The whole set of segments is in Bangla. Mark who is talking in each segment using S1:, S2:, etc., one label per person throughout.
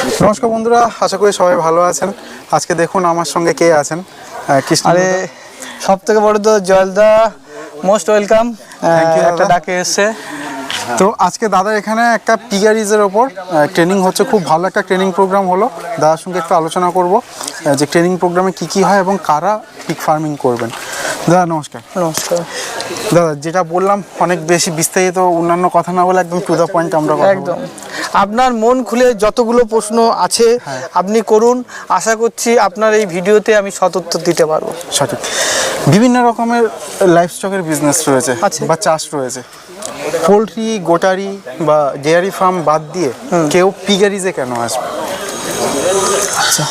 S1: নমস্কার বন্ধুরা আশা করি সবাই ভালো আছেন। আজকে দেখুন আমার সঙ্গে কে আছেন? কৃষ্ণ
S2: আরে সব থেকে বড় তো জয়লদা মোস্ট ওয়েলকাম একটা ডাকে এসছে।
S1: তো আজকে দাদা এখানে একটা পিগারিজের ওপর ট্রেনিং হচ্ছে খুব ভালো একটা ট্রেনিং প্রোগ্রাম হলো। দাদার সঙ্গে একটু আলোচনা করব যে ট্রেনিং প্রোগ্রামে কি কি হয় এবং কারা পিক ফার্মিং করবেন। দাদা নমস্কার।
S2: নমস্কার।
S1: দাদা যেটা বললাম অনেক বেশি বিস্তারিত অন্যান্য কথা না বলে একদম টু দ্য পয়েন্ট আমরা
S2: একদম। আপনার মন খুলে যতগুলো প্রশ্ন আছে
S1: হ্যাঁ।
S2: আপনি করুন। আশা করছি আপনার এই ভিডিওতে আমি উত্তর দিতে পারব।
S1: সঠিক। বিভিন্ন রকমের লাইফ স্টকের বিজনেস রয়েছে
S2: আছে।
S1: বা চাষ রয়েছে। পোলট্রি গোটারি বা ডেয়ারি ফার্ম বাদ দিয়ে কেউ পিগারিজে কেন আসবে?
S2: আচ্ছা।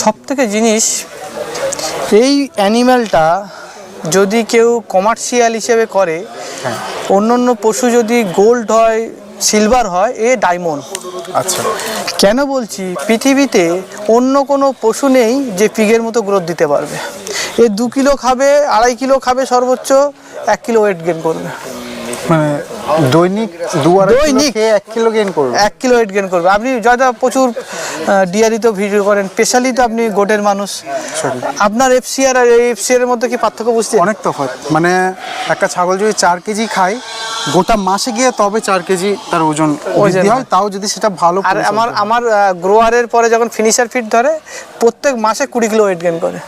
S2: সব থেকে জিনিস এই অ্যানিম্যালটা যদি কেউ কমার্শিয়াল হিসেবে করে
S1: হ্যাঁ।
S2: অন্য অন্য পশু যদি গোল্ড হয় সিলভার হয় এ ডায়মন্ড
S1: আচ্ছা।
S2: কেন বলছি? পৃথিবীতে অন্য কোনো পশু নেই যে পিগের মতো গ্রোথ দিতে পারবে। এ দু কিলো খাবে আড়াই কিলো খাবে সর্বোচ্চ এক কিলো ওয়েট গেন করবে।
S1: মানে দৈনিক
S2: দৈনিক?
S1: এক কিলো গেইন করবে?
S2: এক কিলো ওয়েট গেন করবে। আপনি যা প্রচুর ডিয়ারিতে ভিডিও করেন স্পেশালি তো আপনি গোটের মানুষ। আপনার এফসিআর আর এফসিআর এর মধ্যে কি পার্থক্য বুঝতে
S1: অনেক তফাৎ। মানে একটা ছাগল যদি চার কেজি খায় গোটা মাসে গিয়ে তবে চার কেজি তার ওজন বৃদ্ধি হয়। তাও যদি সেটা ভালো
S2: আর আমার আমার গ্রোয়ারের পরে যখন ফিনিশার ফিট ধরে প্রত্যেক মাসে কুড়ি কিলো ওয়েট গেন করে।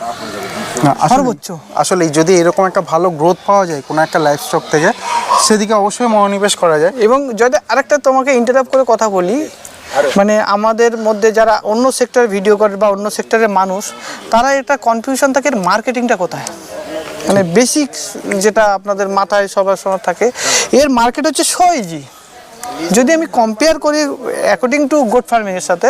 S2: সর্বোচ্চ।
S1: আসলে যদি এরকম একটা ভালো গ্রোথ পাওয়া যায় কোনো একটা লাইফ স্টক থেকে সেদিকে অবশ্যই মনোনিবেশ করা যায়।
S2: এবং যদি আরেকটা তোমাকে ইন্টারাপ্ট করে কথা বলি মানে আমাদের মধ্যে যারা অন্য সেক্টর ভিডিও করে বা অন্য সেক্টরের মানুষ তারা এটা কনফিউশন থাকে মার্কেটিংটা কোথায়? মানে বেসিক যেটা আপনাদের মাথায় সবার সময় থাকে এর মার্কেট হচ্ছে সইজি যদি আমি কম্পেয়ার করি অ্যাকর্ডিং টু গোড ফার্মিংয়ের সাথে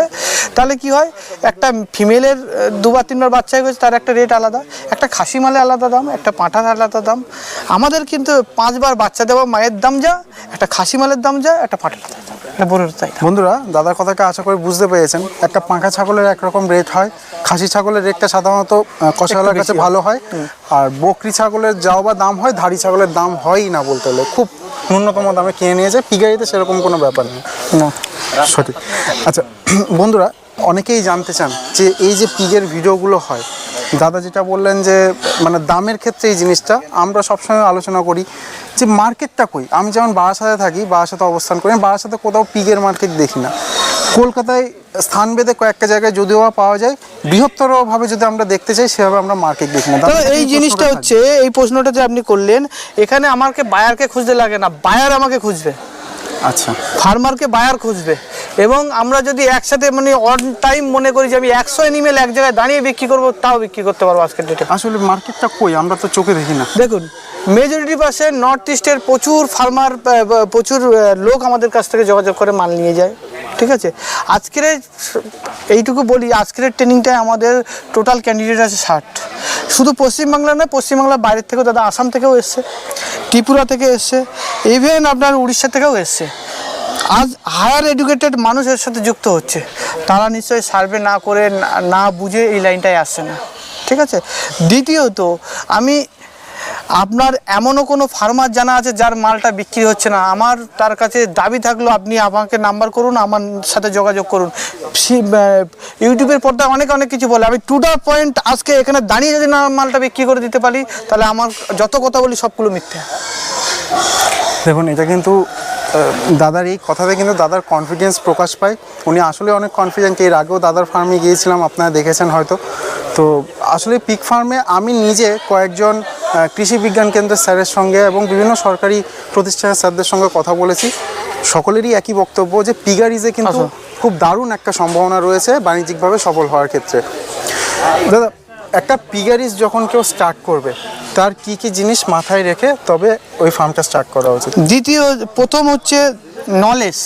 S2: তাহলে কি হয়? একটা ফিমেলের দুবার তিনবার বাচ্চা হয়ে গেছে তার একটা রেট আলাদা একটা খাসি মালে আলাদা দাম একটা পাঁঠার আলাদা দাম। আমাদের কিন্তু পাঁচবার বাচ্চা দেওয়া মায়ের দাম যা একটা খাসি মালের দাম যা একটা পাঁঠার দাম
S1: বন্ধুরা দাদার কথাকে আশা করি বুঝতে পেরেছেন। একটা পাঁখা ছাগলের একরকম রেট হয় খাসি ছাগলের রেটটা সাধারণত কষাওয়ালার কাছে ভালো হয়। আর বকরি ছাগলের যাও বা দাম হয় ধাড়ি ছাগলের দাম হয়ই না বলতে হলে। খুব ন্যূনতম দামে কিনে নিয়ে যায়। পিগারিতে সেরকম কোনো ব্যাপার নেই।
S2: না।
S1: সঠিক। আচ্ছা বন্ধুরা অনেকেই জানতে চান যে এই যে পিগের ভিডিওগুলো হয় দাদা যেটা বললেন যে মানে দামের ক্ষেত্রে এই জিনিসটা আমরা সবসময় আলোচনা করি যে মার্কেটটা কই? আমি যেমন বারাসাতে থাকি বারাসাতে অবস্থান করি বারাসাতে কোথাও পিগের মার্কেট দেখি না। কলকাতায় স্থান স্থানভেদে কয়েকটা জায়গায় যদিও পাওয়া যায় বৃহত্তরভাবে যদি আমরা দেখতে চাই সেভাবে আমরা মার্কেট দেখি না।
S2: এই
S1: এই
S2: জিনিসটা হচ্ছে এই প্রশ্নটা যে আপনি করলেন এখানে আমাকে বায়ারকে খুঁজতে লাগে না বায়ার আমাকে খুঁজবে।
S1: আচ্ছা।
S2: ফার্মারকে বায়ার খুঁজবে। এবং আমরা যদি একসাথে মানে অন টাইম মনে করি যে আমি একশো এনিমেল এক জায়গায় দাঁড়িয়ে বিক্রি করব তাও বিক্রি করতে পারব আজকের ডেটে
S1: আসলে মার্কেটটা কই? আমরা তো চোখে দেখি না।
S2: দেখুন মেজরিটি পার্সেন্ট নর্থ ইস্টের প্রচুর ফার্মার প্রচুর লোক আমাদের কাছ থেকে যোগাযোগ করে মাল নিয়ে যায়। ঠিক আছে? আজকের এইটুকু বলি, আজকের ট্রেনিংটায় আমাদের টোটাল ক্যান্ডিডেট আছে ষাট। শুধু পশ্চিমবাংলা নয়, পশ্চিমবাংলার বাইরের থেকেও দাদা আসাম থেকেও এসছে, ত্রিপুরা থেকে এসছে ইভেন আপনার উড়িষ্যা থেকেও এসছে। আজ হায়ার এডুকেটেড মানুষ এর সাথে যুক্ত হচ্ছে। তারা নিশ্চয়ই সার্ভে না করে, না বুঝে এই লাইনটায় আসছে না। ঠিক আছে? দ্বিতীয়ত, আমি আপনার এমনও কোনো ফার্মার জানা আছে যার মালটা বিক্রি হচ্ছে না? আমার, তার কাছে দাবি থাকল আপনি আমাকে নাম্বার করুন, আমার সাথে যোগাযোগ করুন। ইউটিউবের পর্দায় অনেক অনেক কিছু বলে, আমি টু দা পয়েন্ট আজকে এখানে দাঁড়িয়ে যদি না মালটা বিক্রি করে দিতে পারি, তাহলে আমার যত কথা বলি সবগুলো মিথ্যা।
S1: দেখুন, এটা কিন্তু দাদার এই কথাতে কিন্তু দাদার কনফিডেন্স প্রকাশ পায়। উনি আসলে অনেক কনফিডেন্ট এর আগেও দাদার ফার্মে গিয়েছিলাম, আপনারা দেখেছেন হয়তো। তো আসলে পিক ফার্মে আমি নিজে কয়েকজন কৃষি বিজ্ঞান কেন্দ্রের স্যারের সঙ্গে এবং বিভিন্ন সরকারি প্রতিষ্ঠানের স্যারদের সঙ্গে কথা বলেছি। সকলেরই একই বক্তব্য যে পিগারিজে কিন্তু
S2: আচ্ছা।
S1: খুব দারুণ একটা সম্ভাবনা রয়েছে বাণিজ্যিকভাবে সফল হওয়ার ক্ষেত্রে। দাদা একটা পিগারিজ যখন কেউ স্টার্ট করবে তার কি কি জিনিস মাথায় রেখে তবে ওই ফার্মটা স্টার্ট করা উচিত?
S2: দ্বিতীয় প্রথম হচ্ছে নলেজ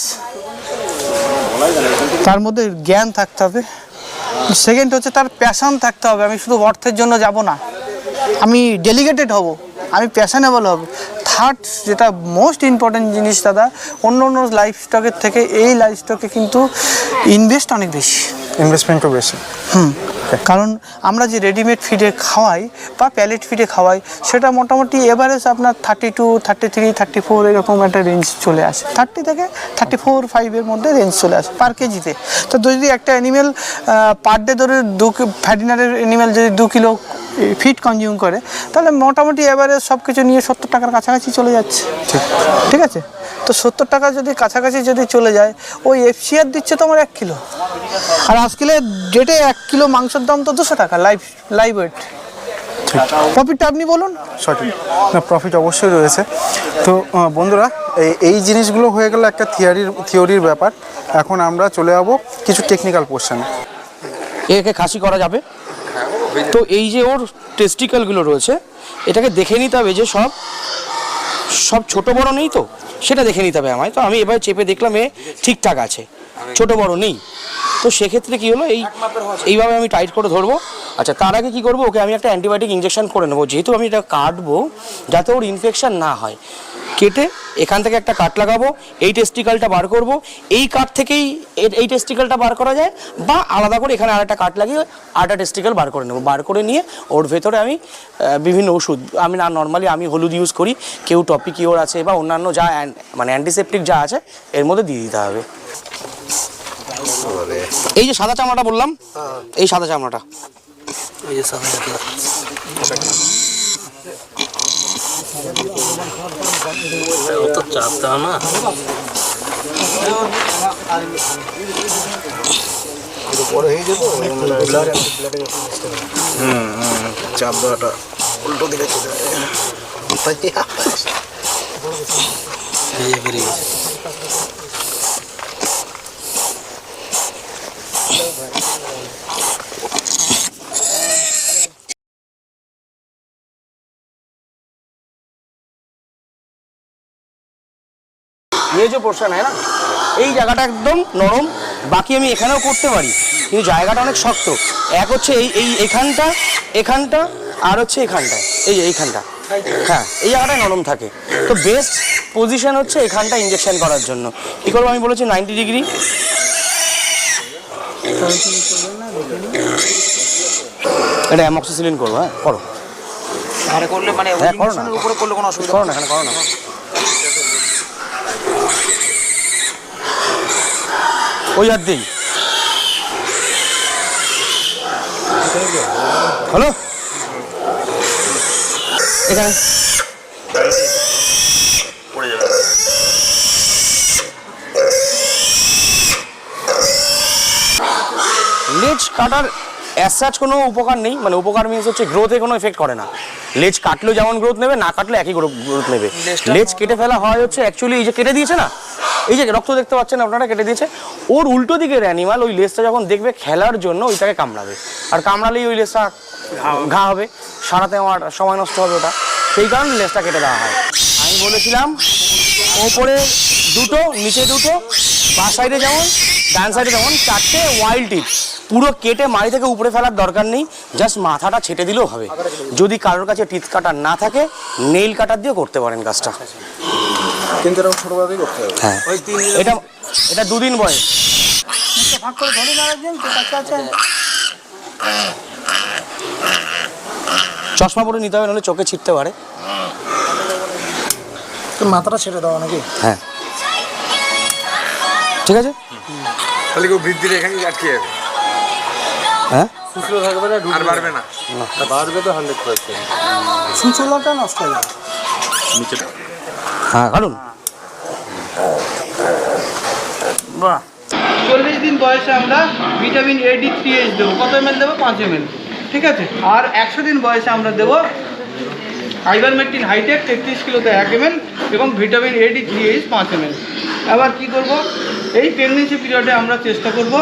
S2: তার মধ্যে জ্ঞান থাকতে হবে। সেকেন্ড হচ্ছে তার প্যাশন থাকতে হবে। আমি শুধু অর্থের জন্য যাব না। আমি ডেলিগেটেড হব। আমি প্যাশনেবল হব। থার্ড যেটা মোস্ট ইম্পর্টেন্ট জিনিস দাদা অন্য অন্য লাইফ স্টকের থেকে এই লাইফ স্টকে কিন্তু ইনভেস্ট অনেক বেশি।
S1: ইনভেস্টমেন্টও বেশি।
S2: হুম। কারণ আমরা যে রেডিমেড ফিডে খাওয়াই বা প্যালেট ফিডে খাওয়াই সেটা মোটামুটি এভারেজ আপনার thirty two thirty three thirty four এরকম একটা রেঞ্জ চলে আসে। থার্টি থেকে থার্টি ফোর ফাইভের মধ্যে রেঞ্জ চলে আসে পার কেজিতে তো। যদি একটা অ্যানিমেল পার ডে ধরে দু ফ্যাটিনারের অ্যানিমেল যদি দু কিলো ফিড কনজিউম করে তাহলে মোটামুটি এবারে সব কিছু নিয়ে সত্তর টাকার কাছাকাছি চলে যাচ্ছে।
S1: ঠিক।
S2: ঠিক আছে? তো সত্তর টাকা যদি কাছাকাছি যদি চলে যায় ওই এফসিআর দিচ্ছে তোমার এক কিলো। আর আজকালে ডেটে এক কিলো মাংসের দাম তো দুশো টাকা লাইভ লাইভ ওয়েট প্রফিটটা আপনি বলুন।
S1: সঠিক। না প্রফিট অবশ্যই রয়েছে। তো বন্ধুরা এই এই জিনিসগুলো হয়ে গেল একটা থিওরির থিওরির ব্যাপার। এখন আমরা চলে যাব কিছু টেকনিক্যাল কোশ্চেন
S3: একে খাসি করা যাবে। তো এই যে ওর টেস্টিক্যালগুলো রয়েছে এটাকে দেখে নিতে হবে যে সব সব ছোট বড় নেই তো? সেটা দেখে নিতে হবে আমায়। তো আমি এবার চেপে দেখলাম এ ঠিকঠাক আছে। ছোট বড় নেই। তো সেক্ষেত্রে কি হলো এই এইভাবে আমি টাইট করে ধরবো। আচ্ছা তার আগে কি করব? ওকে আমি একটা অ্যান্টিবায়োটিক ইঞ্জেকশন করে নেব। যেহেতু আমি এটা কাটবো যাতে ওর ইনফেকশান না হয়। কেটে এখান থেকে একটা কাট লাগাবো এই টেস্টিকালটা বার করব এই কাট থেকেই এই টেস্টিকালটা বার করা যায় বা আলাদা করে এখানে আরেকটা কাট লাগিয়ে আরেকটা টেস্টিকাল বার করে নেব। বার করে নিয়ে ওর ভেতরে আমি বিভিন্ন ওষুধ আমি না নর্মালি আমি হলুদ ইউজ করি কেউ টপিক ইওর আছে বা অন্যান্য যা অ্যান- মানে অ্যান্টিসেপটিক যা আছে এর মধ্যে দিয়ে দিতে হবে। এই যে সাদা চামড়াটা বললাম এই সাদা চামড়াটা।
S4: তো চাপ দাও না।
S1: চাপ দেওয়াটা উল্টো দিকে চলে
S4: বেরিয়ে
S3: ये जो পোর্শন है না এই জায়গাটা একদম নরম বাকি আমি এখানেও করতে পারি কিন্তু জায়গাটা অনেক শক্ত এক হচ্ছে এই এই এখানটা এখানটা আর হচ্ছে এখানটা এই যে এইখানটা হ্যাঁ এই জায়গাটায় নরম থাকে তো বেস্ট পজিশন হচ্ছে এখানটা ইঞ্জেকশন করার জন্য কী করবো আমি বলেছি নাইনটি ডিগ্রি এটা অ্যামক্সিসিলিন করবো হ্যাঁ করো
S4: এখানে করলে মানে
S3: হ্যাঁ করো না
S4: উপরে করলে কোনো অসুবিধা
S3: করো না এখানে করো না ওই হাত হ্যালো? এখানে। লেজ কাটার অ্যাসাচ কোনো উপকার নেই মানে উপকার মিনস হচ্ছে গ্রোথে কোনো এফেক্ট করে না। লেজ কাটলেও যেমন গ্রোথ নেবে না কাটলে একই গ্রোথ নেবে। লেজ কেটে ফেলা হয় হচ্ছে অ্যাকচুয়ালি এই যে কেটে দিয়েছে না এই যে রক্ত দেখতে পাচ্ছেন আপনারা কেটে দিয়েছে। ওর উল্টো দিকের অ্যানিমাল ওই লেজটা যখন দেখবে খেলার জন্য ওইটাকে কামড়াবে। আর কামড়ালেই ওই লেজটা ঘা হবে সারাতে আমার সময় নষ্ট হবে ওটা। সেই কারণে লেজটা কেটে দেওয়া হয়। আমি বলেছিলাম ওপরে দুটো নিচে দুটো বা সাইডে যেমন ডান সাইডে যেমন চারটে ওয়াইল্ড টিপ পুরো কেটে মাড়ি থেকে উপরে ফেলার দরকার নেই জাস্ট মাথাটা ছেটে দিলেও হবে। যদি কারোর কাছে টিথ কাটার না থাকে নেইল কাটার দিয়েও করতে পারেন কাজটা।
S1: কিন্তু এরকম ছোটবেলাতেই করতে হবে।
S3: হ্যাঁ। এটা এটা দুদিন বয়স।
S2: ভাগ করে ধরে দাঁড়াচ্ছেন আছে
S3: চশমা পরে নিতে হবে নাহলে চোখে ছিটতে পারে।
S2: মাথাটা ছেড়ে দেওয়া নাকি?
S3: হ্যাঁ। ঠিক আছে?
S5: তাহলে কেউ বৃদ্ধির এখানে আটকে যাবে।
S3: হ্যাঁ?
S5: আর বাড়বে না।
S2: সুচলাটা নষ্ট হয়ে যাবে।
S5: নিচেটা।
S3: হ্যাঁ কারণ
S2: বাহ। চল্লিশ দিন বয়সে আমরা vitamin A D three H দেবো। কত এম দেবো? পাঁচ এম ঠিক আছে? আর একশো দিন বয়সে আমরা দেবো আইভারমেকটিন হাইটেক তেত্রিশ কিলোতে এক এম এবং vitamin A D three H পাঁচ এম আবার কী করব? এই প্রেগনেন্সি পিরিয়ডে আমরা চেষ্টা করব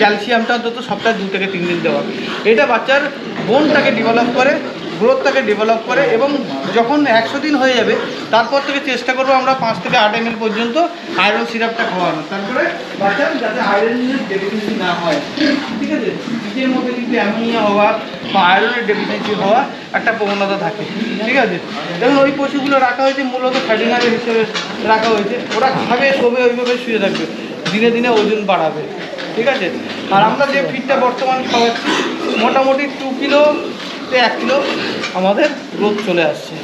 S2: ক্যালসিয়ামটা অন্তত সপ্তাহে দু থেকে তিন দিন দেওয়া এটা বাচ্চার বোনটাকে ডেভেলপ করে গ্রোথটাকে ডেভেলপ করে এবং যখন একশো দিন হয়ে যাবে, তারপর থেকে চেষ্টা করব আমরা পাঁচ থেকে আট এম পর্যন্ত আয়রন সিরাপটা খাওয়ানো। তারপরে বাচ্চার যাতে আয়রনের ডেফিসিয়েন্সি না হয়। ঠিক আছে? নিজের মধ্যে কিন্তু অ্যামোনিয়া হওয়া বা আয়রনের ডেফিসিয়েন্সি হওয়া একটা প্রবণতা থাকে। ঠিক আছে? যেমন ওই পশুগুলো রাখা হয়েছে, মূলত ফ্যাটিনারি হিসেবে রাখা হয়েছে। ওরা খাবে, শোবে, ওইভাবে শুয়ে থাকবে। দিনে দিনে ওজন বাড়াবে, ঠিক আছে? আর আমরা যে ফিডটা বর্তমান খাওয়াচ্ছি, মোটামুটি টু কিলো এক কিলো আমাদের গ্রোথ চলে আসছে,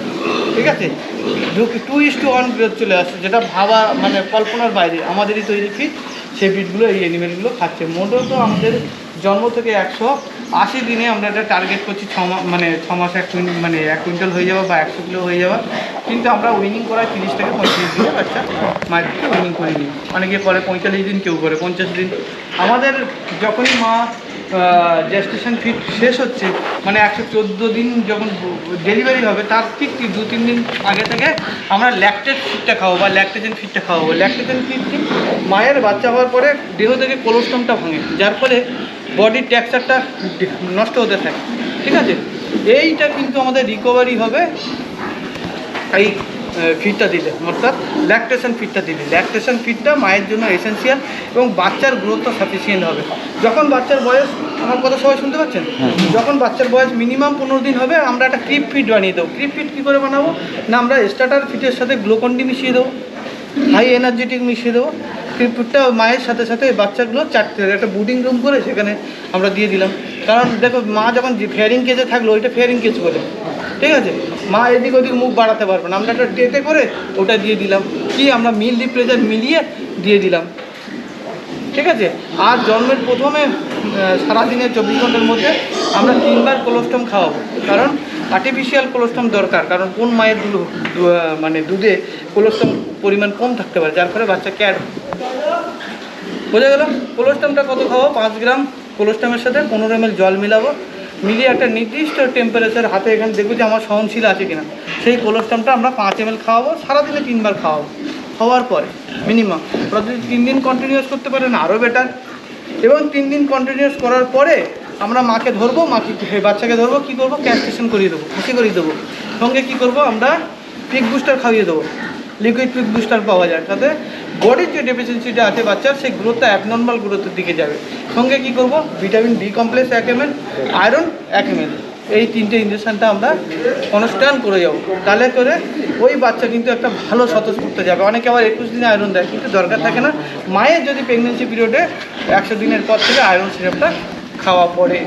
S2: ঠিক আছে? Two is to one growth চলে আসছে, যেটা ভাবা মানে কল্পনার বাইরে, আমাদেরই তৈরি ফিড সেই ফিডগুলো এই অ্যানিমেলগুলো খাচ্ছে। মোটেও তো আমাদের জন্ম থেকে একশো আশি দিনে আমরা একটা টার্গেট করছি ছ মানে ছ মাস এক কুইন্টাল মানে এক কুইন্টাল হয়ে যাওয়া বা একশো কিলো হয়ে যাওয়া কিন্তু আমরা উইনিং করাই তিরিশ থেকে পঁয়ত্রিশ দিনে বাচ্চা মায়ের থেকে উইনিং করে নিই। অনেকে করে পঁয়তাল্লিশ দিন, কেউ করে পঞ্চাশ দিন। আমাদের যখনই মা জেস্টেশন ফিট শেষ হচ্ছে মানে একশো চোদ্দ দিন যখন ডেলিভারি হবে, তার ঠিক দু তিন দিন আগে থেকে আমরা ল্যাকটেড ফিটটা খাওয়াবো বা ল্যাকটেজেন ফিটটা খাওয়াবো। ল্যাকটেজেন ফিট মায়ের বাচ্চা হওয়ার পরে দেহ থেকে কোলোস্টমটা ভাঙে। যার ফলে বডির টেক্সচারটা নষ্ট হতে থাকে ঠিক আছে? এইটা কিন্তু আমাদের রিকভারি হবে এই ফিডটা দিলে অর্থাৎ ল্যাকটেশন ফিডটা দিলে। ল্যাকটেশন ফিডটা মায়ের জন্য এসেন্সিয়াল এবং বাচ্চার গ্রোথটা সাফিসিয়েন্ট হবে। যখন বাচ্চার বয়স আমার কথা সবাই শুনতে পাচ্ছেন? যখন বাচ্চার বয়স মিনিমাম পনেরো দিন হবে আমরা একটা ক্রিপ ফিড বানিয়ে দেবো। ক্রিপ ফিট কী করে বানাবো? না আমরা স্টার্টার ফিটের সাথে গ্লুকন্ডি মিশিয়ে দেবো হাই এনার্জেটিক মিশিয়ে দেবো। ক্রিপটা মায়ের সাথে সাথে বাচ্চাগুলো চারটে একটা বুডিং রুম করে সেখানে আমরা দিয়ে দিলাম। কারণ দেখো, মা যখন ফেয়ারিং কেজে থাকল, ওইটা ফেয়ারিং কেজ বলে। ঠিক আছে? মা এদিক ওদিক মুখ বাড়াতে পারবে না। আমরা একটা টেটে করে ওটা দিয়ে দিলাম। কি আমরা মিল রিপ্রেজার মিলিয়ে দিয়ে দিলাম। ঠিক আছে? আর জন্মের প্রথমে সারাদিনের চব্বিশ ঘণ্টার মধ্যে আমরা তিনবার কোলোস্টম খাওয়াবো। কারণ আর্টিফিশিয়াল কোলোস্টম দরকার। কারণ কোন মায়ের দুধ মানে দুধে কোলোস্টম পরিমাণ কম থাকতে পারে, যার ফলে বাচ্চা ক্যাট বোঝা গেল? কোলোস্টমটা কত খাওয়াবো পাঁচ গ্রাম কোলোস্টমের সাথে পনেরো এম জল মিলাবো। মিলিয়ে একটা নির্দিষ্ট টেম্পারেচার হাতে এখানে দেখব যে আমার সহনশীল আছে কিনা। সেই কোলোস্টমটা আমরা পাঁচ এম খাওয়াবো, সারাদিনে তিনবার খাওয়াবো। খাওয়ার পরে মিনিমাম ওরা যদি তিন দিন কন্টিনিউয়াস করতে পারেন আরও বেটার এবং তিন দিন কন্টিনিউয়াস করার পরে আমরা মাকে ধরবো, মাকে বাচ্চাকে ধরবো, কী করব? ক্যাস্টেশন করিয়ে দেবো খুশি করিয়ে দেবো। সঙ্গে কী করব? আমরা পিক বুস্টার খাইয়ে দেবো। লিকুইড পিক বুস্টার পাওয়া যায়, তাতে বডির যে ডেফিসিয়েন্সিটা আছে বাচ্চার, সেই গ্রোথটা অ্যাবনর্মাল গ্রোথের দিকে যাবে। সঙ্গে কী করব? ভিটামিন ডি কমপ্লেক্স এক এম আয়রন এক এম এই তিনটে ইঞ্জেকশনটা আমরা অনুষ্ঠান করে যাব। তাহলে করে ওই বাচ্চা কিন্তু একটা ভালো সতেজ করতে যাবে। অনেকে আবার একুশ দিনে আয়রন দেয়, কিন্তু দরকার থাকে না। মায়ের যদি প্রেগনেন্সি পিরিয়ডে একশো দিনের পর থেকে আয়রন সিরাপটা খাওয়া পড়ে।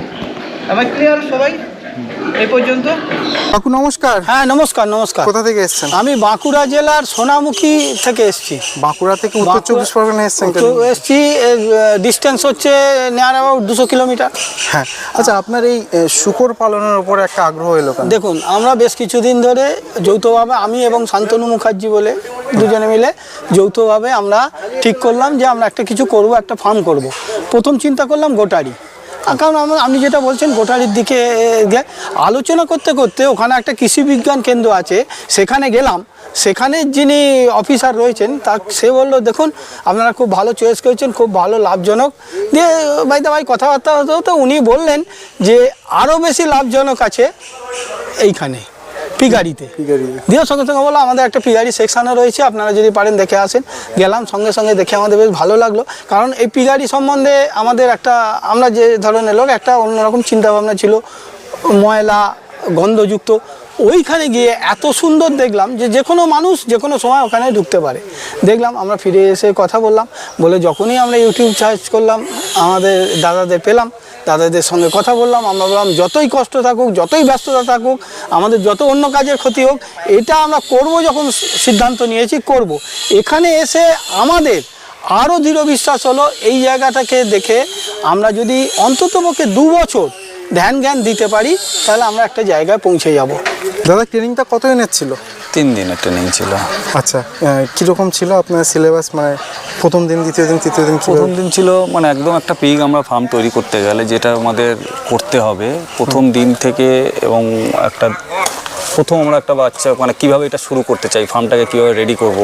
S2: আমার ক্লিয়ার সবাই? এই পর্যন্ত?
S1: কাকু নমস্কার।
S2: হ্যাঁ নমস্কার নমস্কার।
S1: কোথা থেকে এসেছেন?
S2: আমি বাঁকুড়া জেলার সোনামুখী থেকে এসেছি।
S1: বাঁকুড়া থেকে উত্তর চব্বিশ পরগনা এসেছেন
S2: এসছি ডিস্টেন্স হচ্ছে নিয়ার অ্যাবাউট দুশো কিলোমিটার।
S1: হ্যাঁ আচ্ছা আপনার এই শূকর পালনের উপরে একটা আগ্রহ এলো
S2: দেখুন আমরা বেশ কিছুদিন ধরে যৌথভাবে আমি এবং শান্তনু মুখার্জি বলে দুজনে মিলে যৌথভাবে আমরা ঠিক করলাম যে আমরা একটা কিছু করব একটা ফার্ম করব। প্রথম চিন্তা করলাম গোটারি। কারণ আমার আপনি যেটা বলছেন গোটারির দিকে আলোচনা করতে করতে ওখানে একটা কৃষি বিজ্ঞান কেন্দ্র আছে, সেখানে গেলাম। সেখানে যিনি অফিসার রয়েছেন তা সে বলল, দেখুন, আপনারা খুব ভালো চয়েস করেছেন, খুব ভালো লাভজনক। দিয়ে বাইদা ভাই কথাবার্তা হতে হতো উনি বললেন যে আরও বেশি লাভজনক আছে এইখানে। পিগাড়িতে। দিয়ে সঙ্গে সঙ্গে বলল আমাদের একটা পিগাড়ি সেকশানও রয়েছে আপনারা যদি পারেন দেখে আসেন। গেলাম সঙ্গে সঙ্গে দেখে আমাদের বেশ ভালো লাগল। কারণ এই পিগাড়ি সম্বন্ধে আমাদের একটা আমরা যে ধরনের লোক একটা অন্যরকম চিন্তাভাবনা ছিল ময়লা গন্ধযুক্ত। ওইখানে গিয়ে এত সুন্দর দেখলাম যে যে কোনো মানুষ যে কোনো সময় ওখানে ঢুকতে পারে। দেখলাম আমরা ফিরে এসে কথা বললাম। বলে যখনই আমরা ইউটিউব সার্চ করলাম আমাদের দাদাদের পেলাম। দাদাদের সঙ্গে কথা বললাম, আমরা বললাম, যতই কষ্ট থাকুক, যতই ব্যস্ততা থাকুক, আমাদের যত অন্য কাজের ক্ষতি হোক, এটা আমরা করব যখন সিদ্ধান্ত নিয়েছি, করব। এখানে এসে আমাদের আরও দৃঢ় বিশ্বাস হলো, এই জায়গাটাকে দেখে আমরা যদি অন্ততপক্ষে দু বছর ধ্যান জ্ঞান দিতে পারি, তাহলে আমরা একটা জায়গায় পৌঁছে যাব।
S1: দাদা ট্রেনিংটা কত দিনের ছিল?
S6: তিন দিনের ট্রেনিং ছিল।
S1: আচ্ছা কীরকম ছিল আপনার সিলেবাস মানে প্রথম দিন দ্বিতীয় দিন তৃতীয় দিন
S6: প্রথম দিন ছিল মানে একদম একটা পিগ আমরা ফার্ম তৈরি করতে গেলে যেটা আমাদের করতে হবে। প্রথম দিন থেকে এবং একটা প্রথম আমরা একটা বাচ্চা মানে কীভাবে এটা শুরু করতে চাই, ফার্মটাকে কীভাবে রেডি করব,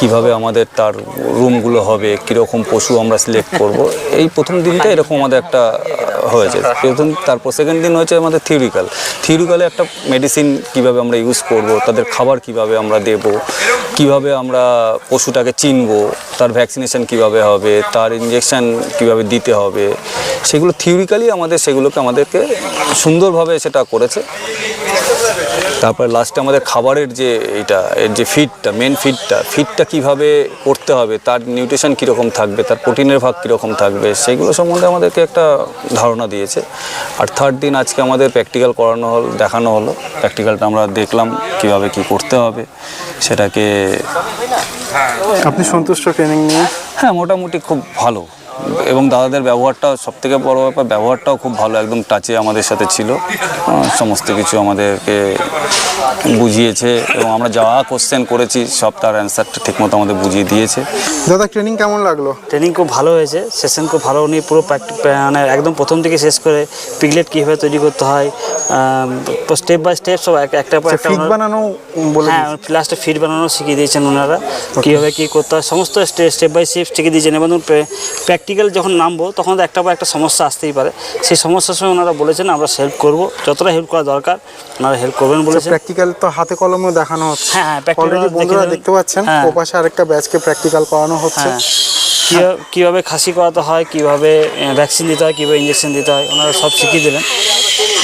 S6: কীভাবে আমাদের তার রুমগুলো হবে, কীরকম পশু আমরা সিলেক্ট করব, এই প্রথম দিনটা এরকম আমাদের একটা হয়েছে। প্রথম তারপর সেকেন্ড দিন হয়েছে আমাদের থিওরিক্যাল থিওরিক্যালে একটা মেডিসিন কীভাবে আমরা ইউজ করব, তাদের খাবার কীভাবে আমরা দেব, কীভাবে আমরা পশুটাকে চিনব, তার ভ্যাকসিনেশন কীভাবে হবে, তার ইঞ্জেকশন কীভাবে দিতে হবে, সেগুলো থিওরিক্যালি আমাদের, সেগুলোকে আমাদেরকে সুন্দরভাবে সেটা করেছে। তারপরে লাস্টে আমাদের খাবারের যে এটা এর যে ফিডটা মেন ফিডটা ফিডটা কীভাবে করতে হবে তার নিউট্রিশন কীরকম থাকবে তার প্রোটিনের ভাগ কীরকম থাকবে সেগুলো সম্বন্ধে আমাদেরকে একটা ধারণা দিয়েছে। আর থার্ড দিন আজকে আমাদের প্র্যাকটিক্যাল করানো হল দেখানো হলো। প্র্যাকটিক্যালটা আমরা দেখলাম কীভাবে কি করতে হবে সেটাকে
S1: আপনি সন্তুষ্ট ট্রেনিং নিয়ে?
S6: হ্যাঁ মোটামুটি খুব ভালো। এবং দাদাদের ব্যবহারটাও সব থেকে বড় ব্যাপার ব্যবহারটাও খুব ভালো একদম টাচে আমাদের সাথে ছিল। সমস্ত কিছু আমাদেরকে বুঝিয়েছে এবং আমরা যা কোশ্চেন করেছি সব তার অ্যান্সারটা ঠিকমতো আমাদের বুঝিয়ে দিয়েছে।
S1: দাদা ট্রেনিং কেমন লাগল?
S7: ট্রেনিং খুব ভালো হয়েছে সেশন খুব ভালো উনি পুরো মানে একদম প্রথম থেকে শেষ করে পিগলেট কীভাবে তৈরি করতে হয় স্টেপ বাই স্টেপ সব এক- একটা পর একটা
S1: ফিট বানানো বলে
S7: হ্যাঁ লাস্টে ফিড বানানো শিখিয়ে দিয়েছেন ওনারা কীভাবে কী করতে হয় সমস্ত স্টেপ বাই স্টেপ শিখিয়ে দিয়েছেন। এবং প্র্যাকটিক্যাল যখন নামবো তখন তো একটা বা একটা সমস্যা আসতেই পারে। সেই সমস্যার সময় ওনারা বলেছেন আমরা হেল্প করব। যতটা হেল্প করা দরকার ওনারা হেল্প করবেন বলেছেন।
S1: প্র্যাকটিক্যাল তো হাতে কলমেও দেখানো হচ্ছে।
S7: হ্যাঁ, হ্যাঁ,
S1: বন্ধুরা দেখতে পাচ্ছেন
S7: হ্যাঁ।
S1: ওপাশে আরেকটা ব্যাচকে প্র্যাকটিক্যাল করানো হচ্ছে।
S7: হ্যাঁ। কীভাবে কীভাবে খাসি করাতে হয় কীভাবে ভ্যাকসিন দিতে হয় কীভাবে ইঞ্জেকশন দিতে হয় ওনারা সব শিখিয়ে দিলেন।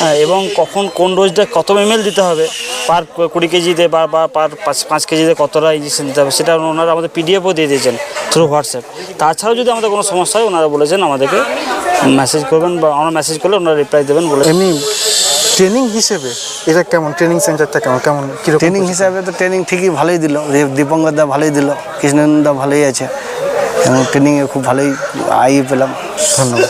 S7: হ্যাঁ এবং কখন কোন ডোজটা কত এমএল দিতে হবে পার কুড়ি কেজিতে বা বা পার পাঁচ পাঁচ কেজিতে কতটা ইঞ্জেকশন দিতে হবে সেটা ওনারা আমাদের পিডিএফও দিয়ে দিয়েছেন থ্রু হোয়াটসঅ্যাপ তাছাড়াও যদি আমাদের কোনো সমস্যা হয় ওনারা বলেছেন আমাদেরকে মেসেজ করবেন বা আমরা মেসেজ করলে ওনারা রিপ্লাই দেবেন বলে।
S1: এমনি ট্রেনিং হিসেবে এটা কেমন? ট্রেনিং সেন্টারটা কেমন? কেমন
S2: ট্রেনিং হিসাবে তো ট্রেনিং ঠিকই ভালোই দিল। দীপঙ্কর দা ভালোই দিল কৃষ্ণেন্দু দা ভালোই আছে। এবং ট্রেনিংয়ে খুব ভালোই আইয়ে পেলাম।
S1: ধন্যবাদ।